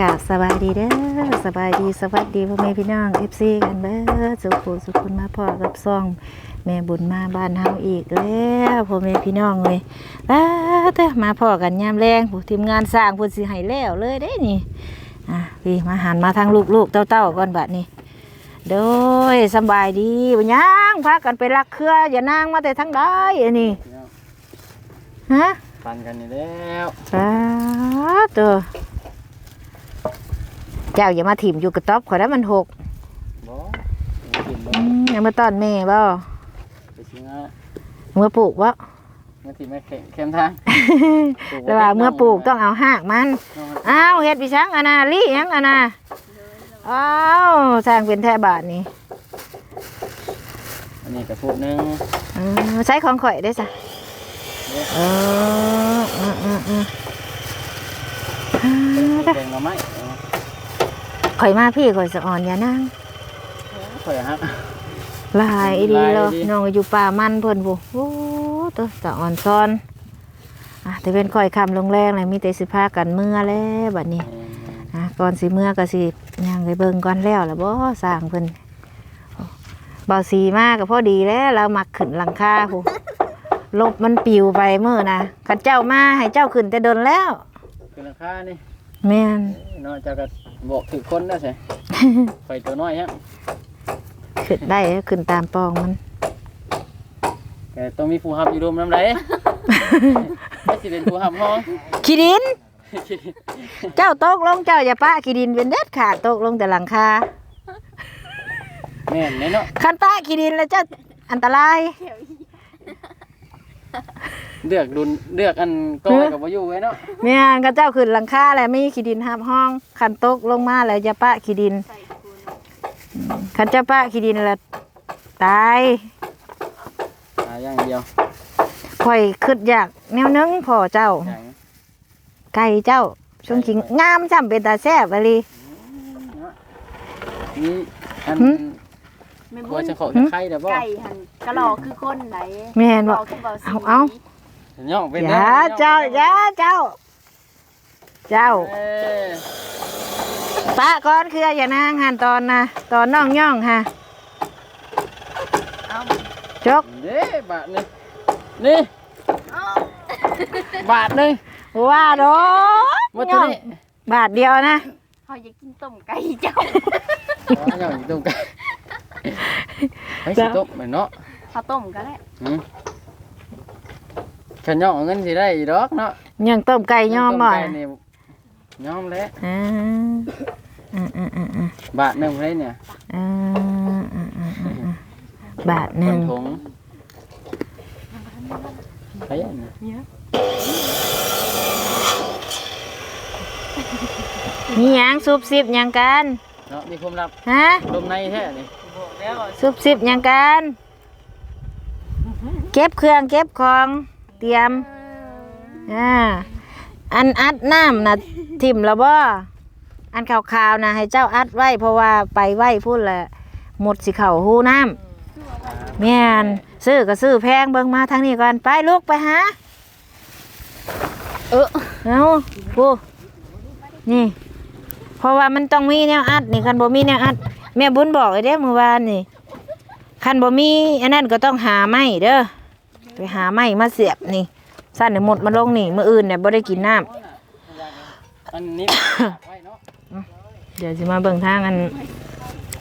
กราบสบายดีเด้อสบายดีสวัสดีพ่อแม่พี่น้อง FC กันเบ้อสุขุสุขุนมาพ่อกับซ่อง แม่บุญมาบ้านเฮาอีกแล้วพ่อแม่พี่น้องเลยป้าเต้อมาพ่อกันยามแรงผู้ทีมงานสร้างผู้สิให้แล้วเลยเด้นี่อะพี่มาหันมาทางลูกๆเต้าๆก่อนบัดนี้โดยสำบายดีบ่ยังพากันไปลักเครืออย่านางมาแต่ทางใดอันนี้ฮะปันกันนี่แล้วสาตัว เจ้าอย่ามาถิ่มอยู่กระต๊อบขอได้มันหกบ่กินบ่อืมอย่ามาต้อนแม่บ่ไปชิงอะเมื่อปลูกบ่เมื่อที่ไม่เข็มเข้มทางแต่ว่าเมื่อปลูกต้องเอาหากมันอ้าวเฮ็ดพี่ช้างอานาลี่ยังอานาอ้าวสร้างเป็นแท่บาทนี่อันนี้กระพุ้นึงเออใช้ของข่อยได้ซะเออเออเออเอออ่าเด้อแกงหน่อไม้ ข่อยมาพี่ข่อยสะอ่อนอย่านั่งข่อยฮักลายอีดีเลยลายดีน้องก็อยู่ป่ามันเพิ่นผู้โอ้ตัวสะอ่อนซ้อนอะแต่เป็นข่อยคำลงแรงเลยมีแต่สิพากันเมื่อแล้วบัดนี้อะก่อนสิเมื่อก็สิย่างไปเบิ่งก่อนแล้วล่ะบ่สร้างเพิ่นเบาสีมากก็พอดีแล้วเรามักขึ้นหลังคาผู้ลบมันปิวไปมื้อนะคันเจ้ามาให้เจ้าขึ้นแต่ดนแล้วคือราคานี่แม่นเนาะเจ้าก็ บอกถือคนได้ใช่ข่อยตัวน้อยฮะขึ้นได้ขึ้นตามปองมันแต่ต้องมีผู้ฮับอยู่รวมน้ำไรไม่สิเป็นผู้ฮับห้องขี้ดิน เจ้าตกลงเจ้าอย่าปะขี้ดินเป็นเด็ดขาดตกลงแต่หลังคาแม่นแน่เนาะคันปะขี้ดินแล้วเจ้าอันตราย เลือกดุนเลือกอันก้อยกับวายุไว้เนาะแม่นก็เจ้าขึ้นหลังคาแล้วมีขี้ดินห้ามห้องคันตกลงมาแล้วอย่าปะขี้ดินคันเจ้าปะขี้ดินแล้วตายหาอย่างเดียวข่อยคิดอยากแนวนึงพ่อเจ้า อย่างไก่เจ้าช่วงขิงงามจำเป็นตาแซ่บอะลี นี่อันหึแม่กลับุวญจะขอไข่เด้อบ่ไก่หันกะหลอกคือคนไหนแม่นบ่เบาคือเบาสีเอาเอา ย่องเป็นอย่าเจ้าอย่าเจ้า เจ้าเอ้ยปะก่อนคืออย่านางหันตอนนะตอนน้องย่องฮะเอาจกเด้บาทนี่นี่เอาบาทหนึงว่าดอกว่าย่ตัวองนี้บาทเดียวนะเขาอยากกินต้มไก่เจ้าอ๋อย่างอยู่ตรงกันไปสิตบแม่นเนาะเขาต้มก็ได้หืม ขันย่องเอาเงินสิได้อีดอกเนาะยังต้มไก่ยอมบ่ต้ไก่นี่ยอมแล้วอ่าอ่าอ่าอ่าอ่าบาทหนึงเลยเนี่ยอ่าอ่าอ่าอ่าอ่าบาทหนึ่งคถุงไปอันนี้มีหยังซุบซิบหยังกันเนาะมีความลับฮะลมในแท้นี่ซุบซิบหยังกัน เก็บเครื่องเก็บของ เตรียมอ่าอันอัดน้ำนะทิมแล้วบ่อันขาวๆนะให้เจ้าอัดไว้ เพราะว่าไปไว้พูดแหละหมดสิเข่าหูน้ำแม่นซื้อก็ซื้อแพงเบิ่งมาทางนี้ก่อนไปลูกไปหาเออเอาปูนี่ เพราะว่ามันต้องมีแนวอัดนี่คันบ่มีแนวอัด แม่บุญบอกไอ้เด้เมื่อวานนี่คันบ่มีอันนั้นก็ต้องหาไม้เด้อ ไปหาไม้มาเสียบนี่สั้นเดี๋ยวหมดมาลงนี่มื้ออื่นเนี่ยบ่ได้กินน้ำอันนี้ไว้เนาะเดี๋ยวสิมาเบิ่งทางอัน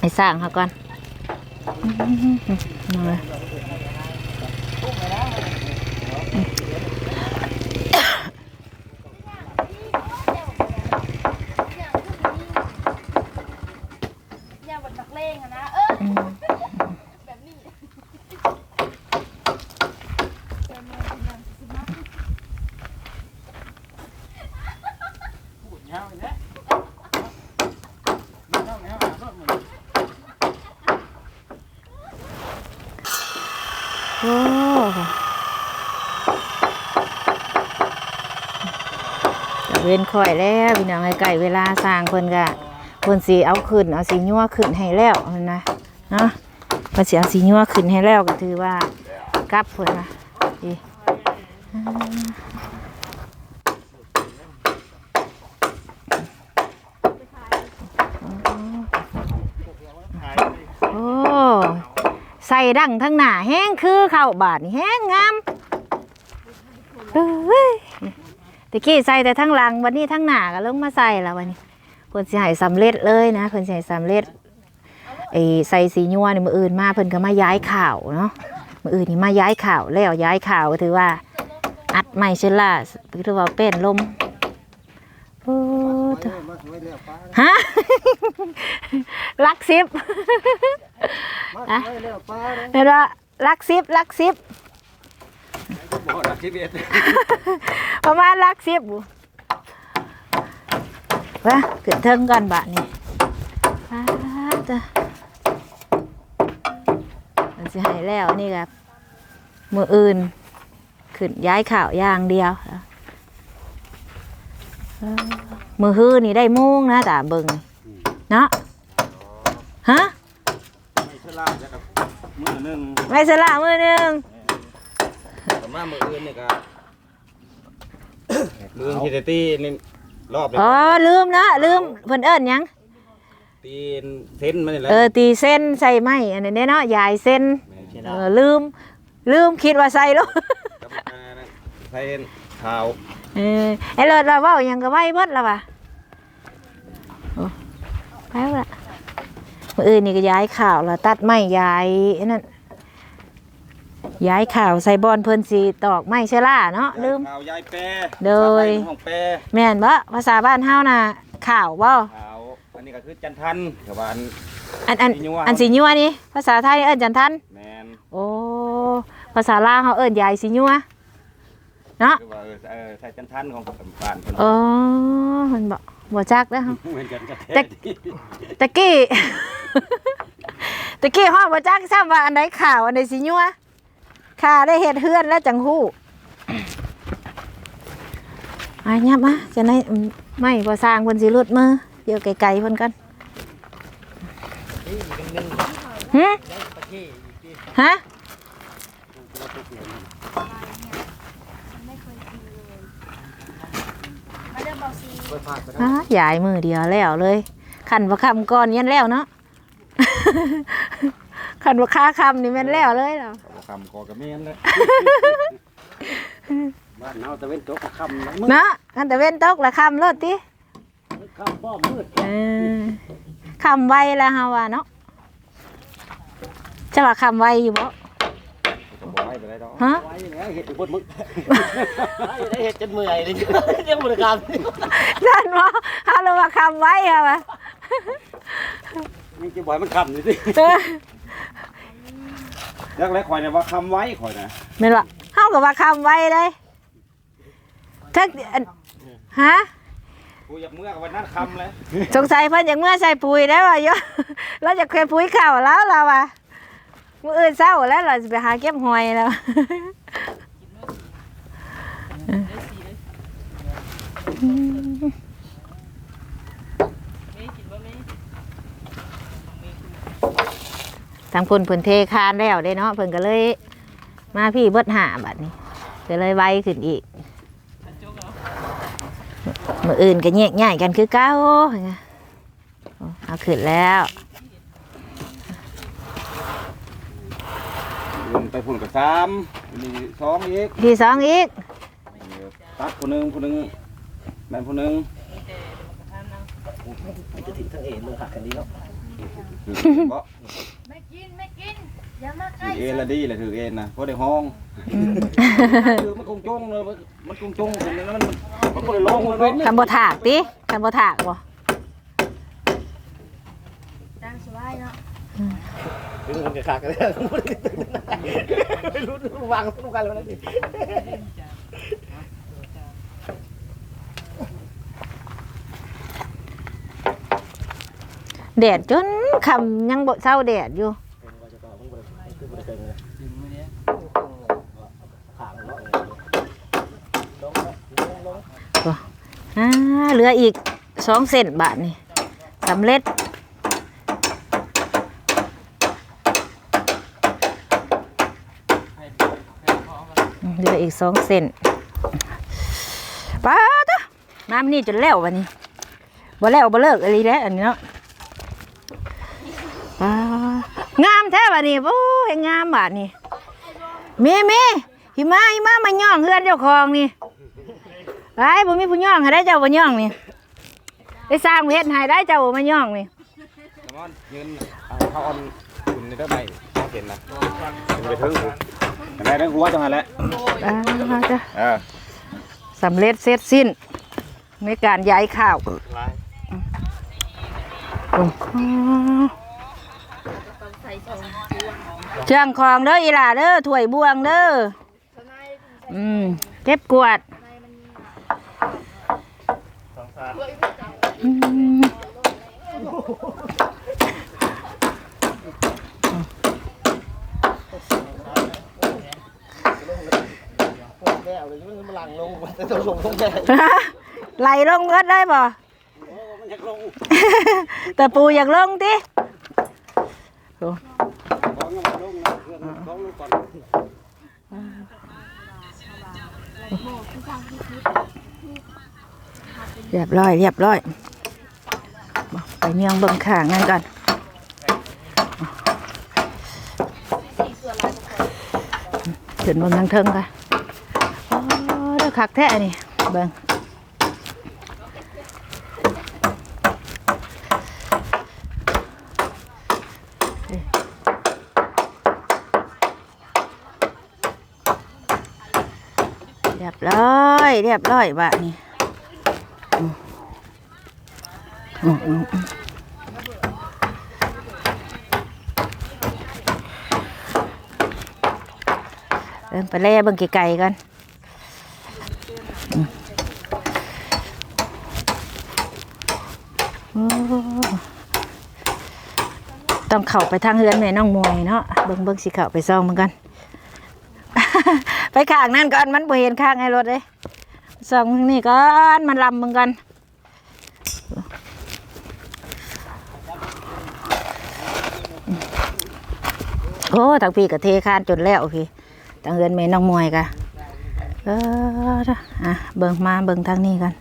ไอ้สร้างเขาก่อนมาเลยอย่า เว้นคอยแล้วพี่น้องไก่เวลาสร้างคนก็เคนสีเอาขึ้นเอาสียั่วขึ้นให้แล้วนะเนาะเพิ่นสีเอาสียั่วขึ้นให้แล้วก็ถือว่ากลับคนนะดีโอ้ใส่ดั่งทั้งหน้าแห้งคือเข้าบาดนแห้งงาม ตะกี้ใส่แต่ทั้งหลังวันนี้ทั้งหน้าก็ลงมาใส่แล้ววันนี้เพิ่นสิให้สำเร็จเลยนะเพิ่นสิให้สำเร็จไอ้ใส่สีนัวนี่มืออื่นมาเพิ่นก็มาย้ายข่าวเนาะมืออื่นนี่มาย้ายข่าวแล้วย้ายข่าวถือว่า อัดไม่เชล่าถือว่าเป็นลมโอ้ฮะลักซิบมาไว้แล้วป้าเดี๋ยวลักซิบลักซิบ ประมาณลักซิบบุว่าขึ้นเทิงก่อนบะนี่ป้าดจ้ะมันจะให้แล้วนี่ครับมืออื่น ขึ้นย้ายข่าวอย่างเดียวเออมือฮื้อนี่ได้โมุงนะตาเบิงเนาะฮะไม่ฉลาดนะครับมือหนึ่งไม่สละมือหนึ่งแต่มามืออื่นนี่ก็ ลืมคิดตีนี่รอบเลยอ๋อลืมนะลืมเพิ่นเอิ้นหยังตีนเส้นมันนี่แหละเออตีเส้นใส่ไม้อันนี้เนาะยายเส้นเออลืม ลืมคิดว่าใส่แล้วกับอ่านั่นใส่ขาวเออไอ้เลิศว่าเว้าหยังก็ไว้เบิดแล้วว่ะโอ้ไปแล้วล่ะมื้ออื่นนี่ก็ย้ายข่าวแล้วตัดไม้ย้ายไอ้นั่น ย้ายข่าวใส่บอนเพิ่นสิตอกไม้เชล่าเนาะลืมขาวยายแปรโดยห้องแปรแม่นบ่ภาษาบ้านเฮาน่ะข่าวบ่ขาวอันนี้ก็คือจันทันกับอันอันอันสีญัวอันสีญัวนี่ภาษาไทยเอิ้นจันทันแมนโอ้ภาษาลาวเขาเอิ้นยายสิญัวเนาะคือว่าเออเออใส่จันทันของบ้านเพิ่นอ๋อมันบอกบ่จักแล้วครับเหมือนกันกับแต่ตะกี้ตะกี้ห้องบ่จักซ้ำว่าอันไหนข่าวอันไหนสิญัว ข่าได้เฮ็ดเฮือนแล้วจังฮู้อายับมาจะได้ไม่บ่สร้างเพิ่นสิหลุดมือเดี๋ยวไกลๆเพิ่นกันหึฮะมาเริ่มเบาซีอะยายมือเดียวแล้วเลยขันว่าคำก่อนยันแล้วเนาะ ขันว่าค้าคำนี่แมันแล้วเลยเหรอคำกอกระเมียนเลย บ้านเฮาตะเวนตกค่ำนะมืดเนาะขันแต่เว้นตกละคำรถติค่ำป้อมมืดเออคำไวแล้วฮาว่าเนาะจะว่าคำไวอยู่บ่ก็บอกให้ไปได้ดอกฮะไว้แล้วเฮ็ดอยู่บนมึกได้เฮ็ดจนเมื่อยเลยยังบ่ได้กำนั่นว่าฮาเราว่าคำไวอะวะนี่จะบ่อยมันคำนี่สิ เออ ยักแรกข่อยเนี่ยว่าคำไว้ข่อยนะแม่นว่าเฮาก็ว่าคำไวเลยทักอันฮะ กูอยากเมื่อกับวันนั้นคำเลยสงสัยเพิ่นอยากเมื่อใส่ปุ๋ยได้ว่าเยอะเราจะเคยปุ๋ยเข่าแล้วเราอะมื้ออื่นเช้าแล้วเราจะไปหาเก็บหอยแล้ว ทางคนเพิ่นเทคานแล้วได้เนาะเพิ่นก็เลย มาพี่เบิดหาบัดนี้ก็เลยไวขึ้นอีกมืออื่นก็แยกง่ายกันคือเก้าเอาขึ้นแล้วลงไปพุ่นกับสามมีสองอีกที่สองอีกตัดผู้หนึ่งผู้หนึ่งแม่นผู้หนึ่งจะถึงทางเอ็นลงหักกันนี้เนาะถือ ก็ไม่กินไม่กินอย่ามาใกถืล้อเอ็นละดีเลยถือเอ็นนะเพราะได้ห้องคือมันคงจงเลยมันคงจงเลยมันมันก็เลยลงเลยคันบ่ถากติคันบ่ถากบ่ดังสบายเนาะถึงมันจะขาดกันแล้วไม่รู้วางต้องกันแล้วนี่แดดจนคำยังบ่เศร้าแดดอยู่อ่า เหลืออีกสองเซนบาทนี่สำเร็จ เหลืออีกสองเซนป้าดะน้ำนี่จนแล้ววันนี้บ่แล้วบ่เลิกอะไรแล้วอันนี้เนาะงามแท้บัดนี้โอ้ยงามบัดนี้เมเมหิมาหิมามาย่องเฮือนเจ้าของนี่ ไอ้บ่มีผู้ย่องให้ได้เจ้าบ่ย่องนี่ได้สร้างเฮ็ดให้ได้เจ้าบ่มาย่องนี่น้ำมันยืนเอาเขาเออนคุณในเด้อใบเขาเห็นนะคุณไปถึงคุณเห็นไหมทั้งหัวจังหันแหละอ่าจ้ะเออสำเร็จเสร็จสิ้นในการย้ายข้าวลายโอ้โหเชื่องของเด้ออีหล่าเด้อถ้วยบวงเด้ออืมเก็บกวาด แล้วเลยมันหลังลงมันจะลงลงแก่ไหลลงเงิดได้บ่มันอยากลงแต่ปูอยากลงติเรียบร้อยเรียบร้อย ไปเมียงเบิ่งข้างนั่นก่อนขึ้นเบิ่งทางเทิงก่อนโอ้เด้อ คักแท้นี่เบิ่งเรียบร้อยเรียบร้อยบะนี่อืมอืมอืมอืมเดินไปเล่เบิ่งไกลๆกันอืมโอ้ ต้องเข้าไปทางเฮือนแม่น้องมวยเนาะเบิ่งเบิ่งสิเข้าไปซ่องเหมันกัน ไปข้างนั่นก่อนมันบ่เห็นข้างไอ้รถเลยซ่องทางนี้ก่อนมันลำเหมึงกันโอ้ทางพี่ก็เทคานจนแล้วพี่ทางเฮือนแม่น้องมวยกะเออออะเบิ่งมาเบิ่งทางนี้กัน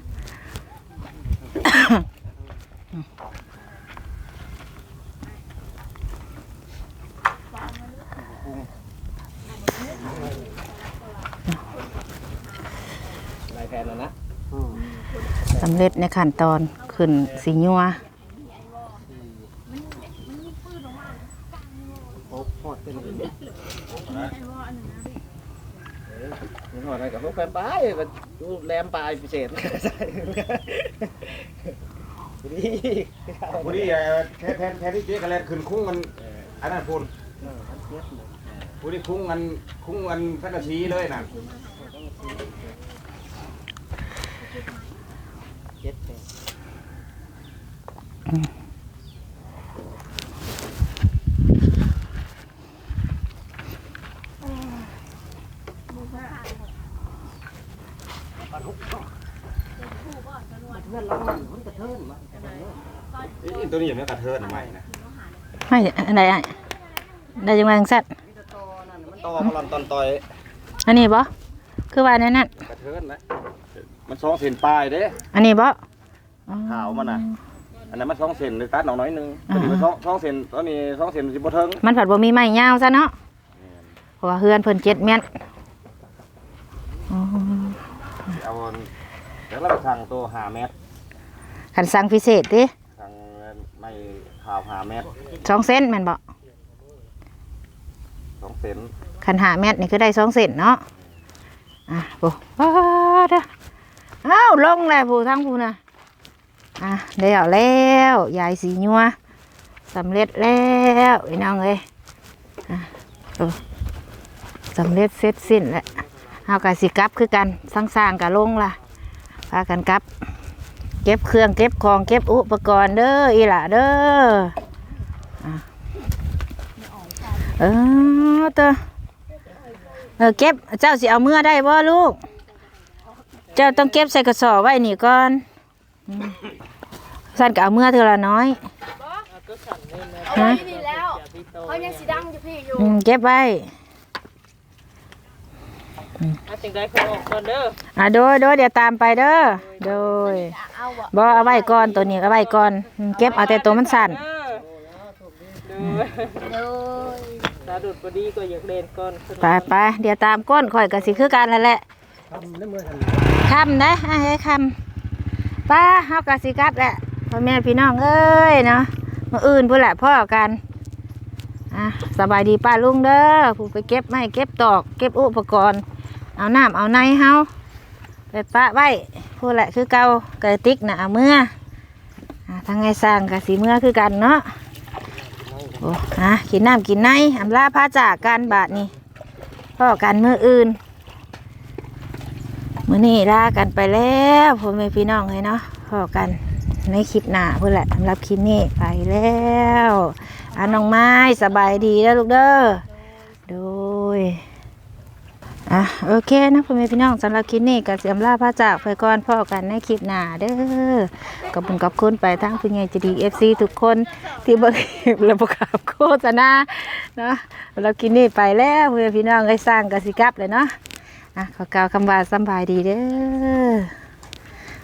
ลายแผ่นแล้วนะ สำเร็จในขั้นตอนขึ้นสีนัวโอ้โหเป็นนี่หอดอะไรกับพวกแฟนป้ายมันดูแรมปลายพิเศษใช่นี่พอดีเอ่อแทนแทนแทนที่เจ๊กระแลนขึ้นคุ้งมันอันนั้นพูนพอดีคุ้งกันคุ้งกันสักนาทีเลยน่ะ เจ็ดแปด อีตัวนี้ยังไม่กระเทินใหม่นะให้อันใดอะได้จังหวะจังซัดมันต่อพลันตอนต่อยอันนี้บ่คือว่าแนั่นนั่นกระเทินนะมันสองเซนปลายเด้ อันนี้บ่อ๋อขาวมันน่ะ อันนั้นมันสองเซนเลยตัดหน่อยน้อยหนึงตัวนี้มันสองสองเซนตัวนี้สองเซนสิบ่เทิงมันผัดบ่มีไม้ยาวซะเนาะเพราะว่าเฮือนเพิ่นเจ็ดเมตรอ๋อเอาเดี๋ยวเราไปสั่งตัวหาเมตรคันสั่งพิเศษติสั่งไม่ข่าวหาเมตรสองเซนแม่นบ่สองเซนคันหาเมตรนี่คือได้สองเซนเนาะอะโอ้ว้าเด้ออ้าวลงแล้วผู้ทั้งผู้น่ะ อะแล้วแล้วยายสีนัวสำเร็จแล้วไอ้น้องเอ้ยสำเร็จเสร็จสิ้นแล้วเอากะสิกลับคือกันสร้างๆกะลงล่ะพากันกลับ เก็บเครื่องเก็บของเก็บอุปกรณ์เด้ออีหล่ะเด้อเออเตอเออเก็บเจ้าสิเอาเมื่อได้บ่ลูก เจ้าต้องเก็บใส่กระสอบไว้นี่ก่อน สั่นก็เอาเมื่อเท่าละน้อยเอาไว้นี่แล้วเขายังสีดังอยู่พี่อยู่อืมเก็บไว้อาจังได้เขาออกก่อนเด้ออะโดยโดยเดี๋ยวตามไปเด้อโดยเอาอะบ่เอาไว้ก่อนตัวนี้เอาไว้ก่อนอืมเก็บเอาแต่ตัวมันสั่นเอออืมโดยตาดุดบ่ดีก็อยากเล่นก่อนไปไปเดี๋ยวตามก้นข่อยก็สิคือกันแล้วแหละคำนะอะให้คำป้าเฮากะสิกลับแหละ พ่อแม่พี่น้องเอ้ยเนาะมืออื่นพุ่นแหละพ่อกันอะสบายดีป้าลุงเด้อผู้ไปเก็บไม้เก็บตอก เก็บอุปกรณ์ เอาน้ำเอาในเฮาไปปะไว้พูดแหละคือเก่ากระติกนะเมื่ออทางไงสร้างกะสีเมื่อคือกันเนาะโอ้อะกินน้ำกินในอำลาพาจากกันบาทนี้พ่อกันมืออื่นมื้อนี้ลากันไปแล้วพ่อแม่พี่น้องเลยเนาะพ่อกัน ในคลิปหน้าเพูดแหละสำหรับคลิปนี้ไปแล้วอะน้องไม้สบายดีแล้วลูกเด้อโดยอะโอเคนะพ่อแม่พี่น้องสำหรับคลิปนี้กับเสียมลาพระจากไปก่อนพ่อกันในคลิปหน้าเด้อขอบคุณขอบคุณไปทั้งคุณยายจดีเอฟซีทุกคนที่เบิ่งคลิประบบขับโฆษณาเนาะสำหรับคลิปนี้ไปแล้วพ่อแม่พี่น้องได้สร้างกสิกับเลยเนาะอะขอกล่าวคำว่าสบายดีเด้อ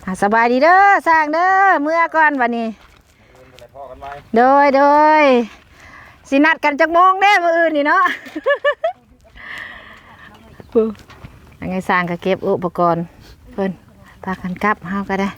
อะสบายดีเด้อสร้างเด้อเมื่อก่อนวันนี้ พ่อกันไว้โดยโดยสินัดกันจักโมงเด้มื้ออื่นนี่เนาะยังไงสร้างก็เก็บอุปกรณ์เพิ่นพากันกลับเฮาก็ได้